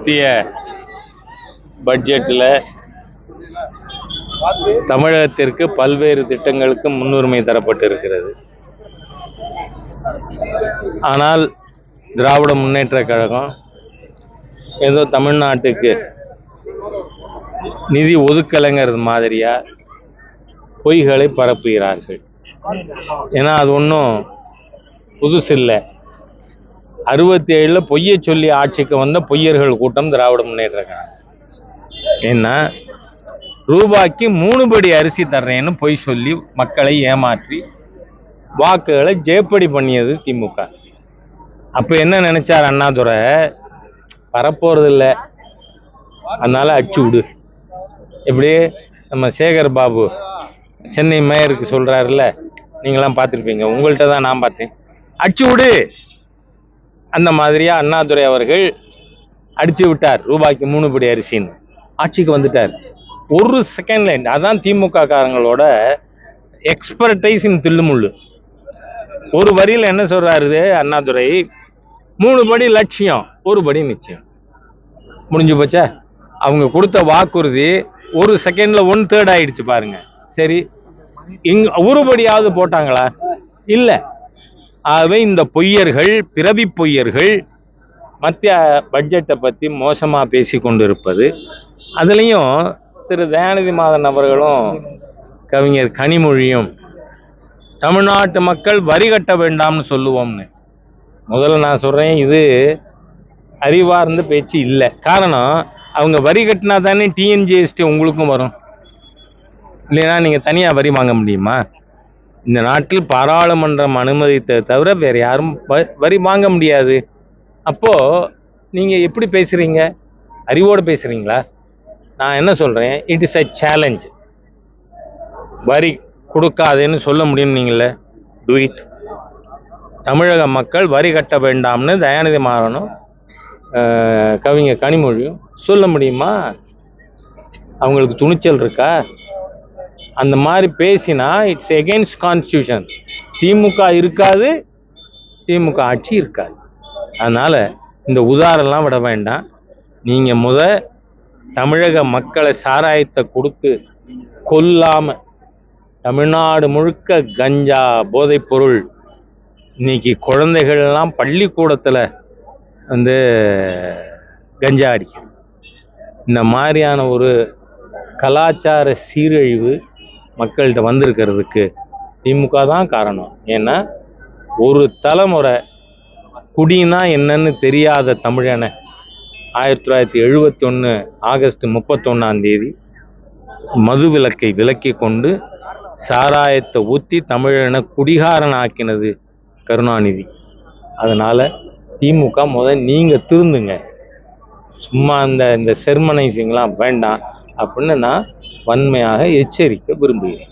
மத்திய பட்ஜெட்டில் தமிழகத்திற்கு பல்வேறு திட்டங்களுக்கு முன்னுரிமை தரப்பட்டிருக்கிறது. ஆனால் திராவிட முன்னேற்ற கழகம் ஏதோ தமிழ்நாட்டுக்கு நிதி ஒதுக்கலைங்கிறது மாதிரியா பொய்களை பரப்புகிறார்கள். ஏன்னா அது ஒன்றும் புதுசில்லை. அறுபத்தி ஏழில் பொய்யை சொல்லி ஆட்சிக்கு வந்த பொய்யர்கள் கூட்டம் திராவிட முன்னேற்ற கழகம் ஏன்னா ரூபாய்க்கு மூணு படி அரிசி தர்றேன்னு பொய் சொல்லி மக்களை ஏமாற்றி வாக்குகளை ஜெயப்படி பண்ணியது திமுக. அப்போ என்ன நினைச்சார் அண்ணாதுரை? வரப்போறது இல்லை அதனால அடிச்சு விடு. இப்படி நம்ம சேகர் பாபு சென்னை மேயருக்கு சொல்றாருல்ல நீங்களாம் பார்த்துருப்பீங்க. உங்கள்கிட்ட தான் நான் பார்த்தேன். அடிச்சு விடு. அந்த மாதிரியாக அண்ணாதுரை அவர்கள் அடித்து விட்டார். ரூபாய்க்கு மூணு படி அரிசின்னு. ஆட்சிக்கு வந்துட்டார். ஒரு செகண்ட்ல அதான் திமுக காரங்களோட எக்ஸ்பர்டைஸ் இன் தில்லுமுள்ளு ஒரு வரியில் என்ன சொல்றாரு அண்ணாதுரை? மூணு படி லட்சியம் ஒரு படி நிச்சயம். முடிஞ்சு போச்சா? அவங்க கொடுத்த வாக்குறுதி ஒரு செகண்ட்ல ஒன் தேர்ட் ஆயிடுச்சு பாருங்க. சரி இங்க ஒரு படியாவது போட்டாங்களா? இல்லை. ஆகவே இந்த பொய்யர்கள் பிறவி பொய்யர்கள் மத்திய பட்ஜெட்டை பற்றி மோசமாக பேசி கொண்டிருப்பது அதுலேயும் திரு தயாநிதி மாதன் அவர்களும் கவிஞர் கனிமொழியும் தமிழ்நாட்டு மக்கள் வரி கட்ட வேண்டாம்னு சொல்லுவோம்னு. முதல்ல நான் சொல்கிறேன் இது அறிவார்ந்த பேச்சு இல்லை. காரணம் அவங்க வரி கட்டினா தானே டிஎன்ஜிஎஸ்டி உங்களுக்கும் வரும். இல்லைன்னா நீங்கள் தனியாக வரி வாங்க முடியுமா? இந்த நாட்டில் பாராளுமன்றம் அனுமதித்ததை தவிர வேறு யாரும் வ- வரி வாங்க முடியாது. அப்போது நீங்கள் எப்படி பேசுகிறீங்க அறிவோடு பேசுகிறீங்களா நான் என்ன சொல்கிறேன் இட் இஸ் அ சேலஞ்ச் வரி கொடுக்காதேன்னு சொல்ல முடியும் நீங்கள டூ இட் தமிழக மக்கள் வரி கட்ட வேண்டாம்னு தயாநிதி மாறனும். கவிஞர் கனிமொழியும் சொல்ல முடியுமா? அவங்களுக்கு துணிச்சல் இருக்கா? அந்த மாதிரி பேசினா இட்ஸ் எகெயின்ஸ்ட் கான்ஸ்டியூஷன் திமுக இருக்காது திமுக ஆட்சி இருக்காது. அதனால் இந்த உதாரெல்லாம் விட வேண்டாம். நீங்கள் முத தமிழக மக்களை சாராயத்தை கொடுத்து கொல்லாமல் தமிழ்நாடு முழுக்க கஞ்சா போதைப் பொருள் இன்னைக்கு குழந்தைகள்லாம் பள்ளிக்கூடத்தில் வந்து கஞ்சா அடிக்கும் இந்த மாதிரியான ஒரு கலாச்சார சீரழிவு மக்கள்கிட்ட வந்திருக்கிறதுக்கு திமுக தான் காரணம். ஏன்னா ஒரு தலைமுறை குடினா என்னன்னு தெரியாத தமிழனை ஆயிரத்தி தொள்ளாயிரத்தி எழுபத்தி ஒன்று ஆகஸ்ட் முப்பத்தொன்னாம் தேதி மது விலக்கை விலக்கி கொண்டு சாராயத்தை ஊற்றி தமிழனை குடிகாரன் ஆக்கினது கருணாநிதி. அதனால் திமுக முத நீங்கள் திருந்துங்க. சும்மா அந்த இந்த செர்மனைசிங்லாம் வேண்டாம். அப்படின்னு நான் வன்மையாக எச்சரிக்க விரும்புகிறேன்.